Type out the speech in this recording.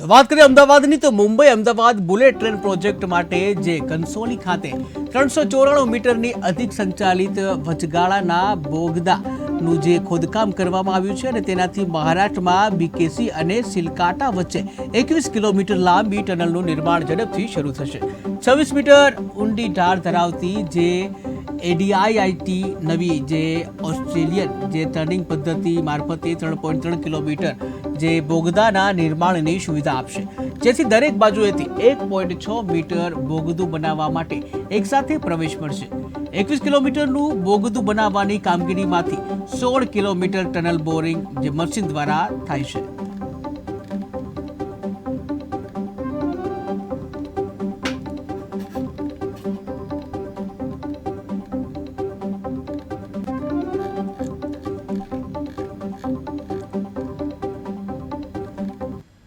વાત કરીએ અમદાવાદની, તો Mumbai Ahmedabad bullet train project માટે જે કંસોલી ખાતે ત્રણસો ચોરાણું મીટરની અધિક સંચાલિત વચગાળાના બોગદાનું જે ખોદકામ કરવામાં આવ્યું છે અને તેનાથી મહારાષ્ટ્રમાં બીકેસી અને સિલકાટા વચ્ચે એકવીસ કિલોમીટર લાંબી ટનલનું નિર્માણ ઝડપથી શરૂ થશે. છવ્વીસ મીટર ઊંડી ઢાળ ધરાવતી જે એડીઆઈઆઈટી નવી જે ઓસ્ટ્રેલિયન જે ટર્નિંગ પદ્ધતિ મારફતે ત્રણ પોઈન્ટ ત્રણ કિલોમીટર જે બોગદાના નિર્માણની સુવિધા આપશે. જેથી દરેક બાજુએથી એક પોઈન્ટ છ મીટર બોગદું બનાવવા માટે એકસાથે પ્રવેશ મળશે. એકવીસ કિલોમીટરનું બોગદું બનાવવાની કામગીરીમાંથી સોળ કિલોમીટર ટનલ બોરિંગ જે મશીન દ્વારા થાય છે.